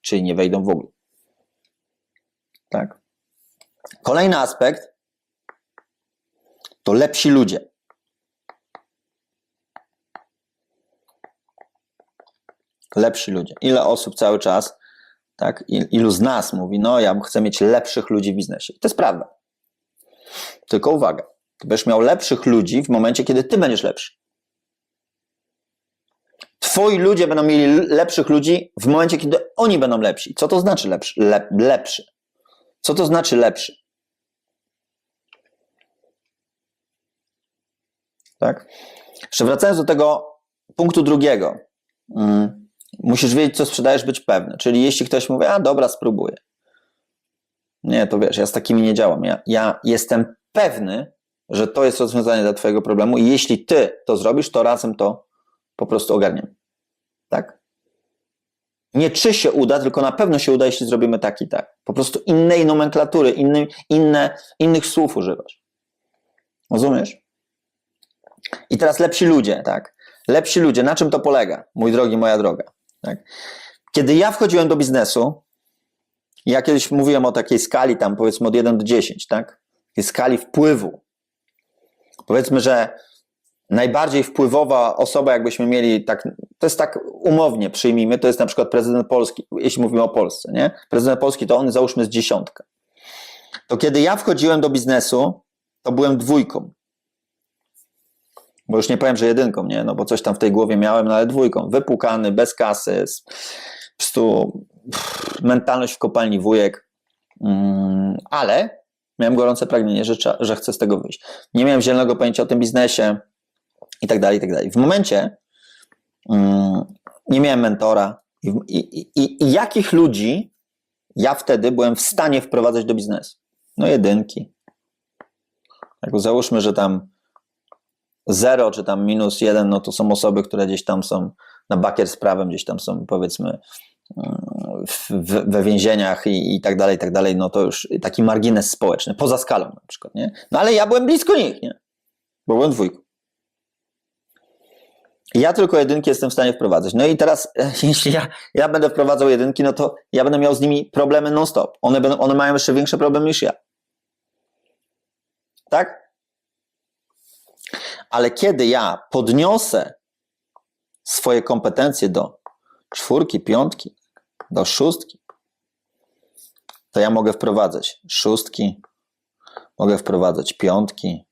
czyli nie wejdą w ogóle. Tak. Kolejny aspekt to lepsi ludzie. Lepsi ludzie. Ile osób cały czas, tak, il- ilu z nas mówi, no ja chcę mieć lepszych ludzi w biznesie. To jest prawda. Tylko uwaga, ty będziesz miał lepszych ludzi w momencie, kiedy ty będziesz lepszy. Twoi ludzie będą mieli lepszych ludzi w momencie, kiedy oni będą lepsi. Co to znaczy lepszy? Le, lepszy. Co to znaczy lepszy? Tak? Jeszcze wracając do tego punktu drugiego. Mm, musisz wiedzieć, co sprzedajesz, być pewny. Czyli jeśli ktoś mówi, a dobra, spróbuję. Nie, to wiesz, ja z takimi nie działam. Ja, ja jestem pewny, że to jest rozwiązanie dla Twojego problemu i jeśli Ty to zrobisz, to razem to po prostu ogarniemy. Tak? Nie czy się uda, tylko na pewno się uda, jeśli zrobimy tak i tak. Po prostu innej nomenklatury, inny, inne, innych słów używasz. Rozumiesz? I teraz lepsi ludzie, tak? Lepsi ludzie, na czym to polega, mój drogi, moja droga? Tak? Kiedy ja wchodziłem do biznesu, ja kiedyś mówiłem o takiej skali tam powiedzmy od 1 do 10, tak? Takiej skali wpływu. Powiedzmy, że najbardziej wpływowa osoba, jakbyśmy mieli tak, to jest tak umownie przyjmijmy, to jest na przykład prezydent Polski, jeśli mówimy o Polsce, nie? Prezydent Polski to on załóżmy z dziesiątka. To kiedy ja wchodziłem do biznesu, to byłem dwójką. Bo już nie powiem, że jedynką, nie? No bo coś tam w tej głowie miałem, no ale dwójką. Wypukany, bez kasy, prostu mentalność w kopalni wujek. Mm, ale miałem gorące pragnienie, że, że chcę z tego wyjść. Nie miałem zielonego pojęcia o tym biznesie i tak dalej, i tak dalej. W momencie mm, nie miałem mentora i, i, i, i jakich ludzi ja wtedy byłem w stanie wprowadzać do biznesu? No jedynki. Tak, załóżmy, że tam 0 czy tam minus 1, no to są osoby, które gdzieś tam są na bakier z prawem, gdzieś tam są powiedzmy mm, w, w, we więzieniach i, i tak dalej, i tak dalej, no to już taki margines społeczny, poza skalą na przykład, nie? No ale ja byłem blisko nich, nie? Bo byłem dwójką. Ja tylko jedynki jestem w stanie wprowadzać. No i teraz, jeśli ja, ja będę wprowadzał jedynki, no to ja będę miał z nimi problemy non-stop. One, będą, one mają jeszcze większe problemy niż ja. Tak? Ale kiedy ja podniosę swoje kompetencje do czwórki, piątki, do szóstki, to ja mogę wprowadzać szóstki, mogę wprowadzać piątki,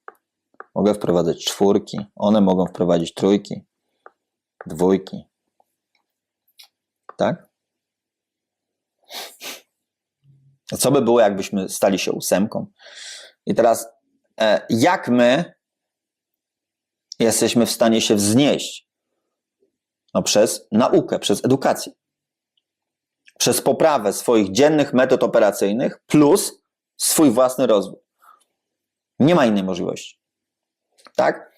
mogę wprowadzać czwórki, one mogą wprowadzić trójki, dwójki. Tak? A co by było, jakbyśmy stali się ósemką? I teraz, e, jak my jesteśmy w stanie się wznieść? No przez naukę, przez edukację. Przez poprawę swoich dziennych metod operacyjnych plus swój własny rozwój. Nie ma innej możliwości. Tak?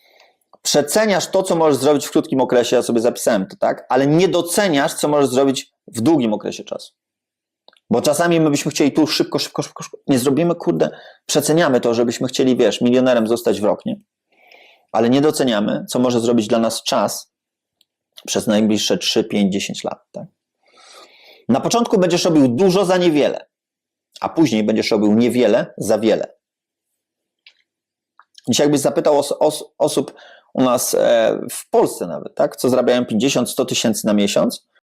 Przeceniasz to, co możesz zrobić w krótkim okresie, ja sobie zapisałem to, tak? Ale nie doceniasz, co możesz zrobić w długim okresie czasu. Bo czasami my byśmy chcieli tu szybko, szybko, szybko, szybko. Nie zrobimy, kurde, przeceniamy to, żebyśmy chcieli, wiesz, milionerem zostać w rok, nie? Ale nie doceniamy, co może zrobić dla nas czas przez najbliższe 3, 5, 10 lat, tak? Na początku będziesz robił dużo za niewiele, a później będziesz robił niewiele za wiele. Dzisiaj jakbyś zapytał os, os, osób u nas e, w Polsce nawet, tak, co zarabiają 50-100 tysięcy na miesiąc,